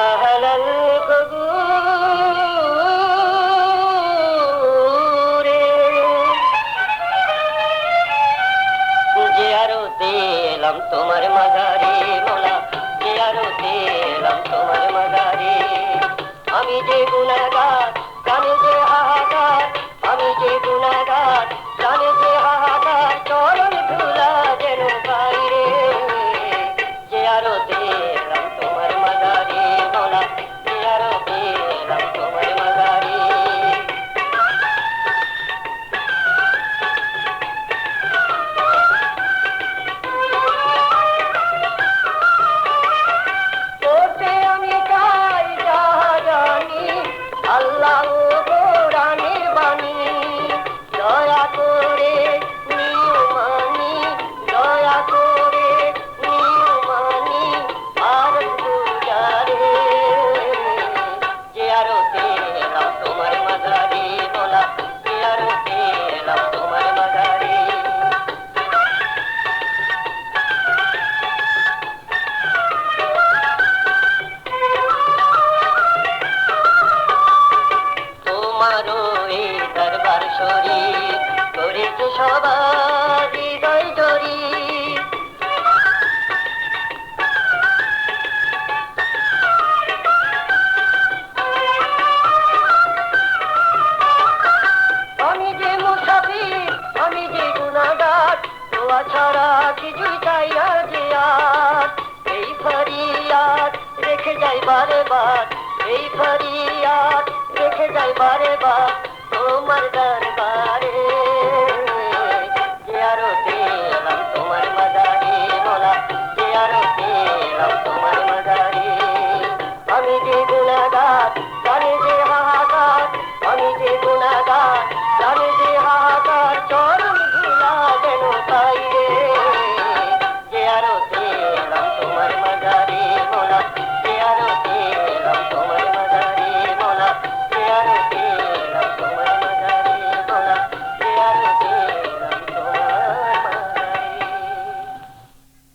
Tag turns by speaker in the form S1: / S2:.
S1: أهل القبور. জিয়ারতে এলাম তোমার মাদারে মোলা জিয়ারতে এলাম তোমার মাদারে আমি যে গুণাগার তোমারও এই দরবার শরীর করেছে সবার হৃদয় ছাড়া কিছুই চাই আর। এই ফরিয়াদ রেখে যাই বারে বার এই ফরিয়াদ বারে বা তোমার গান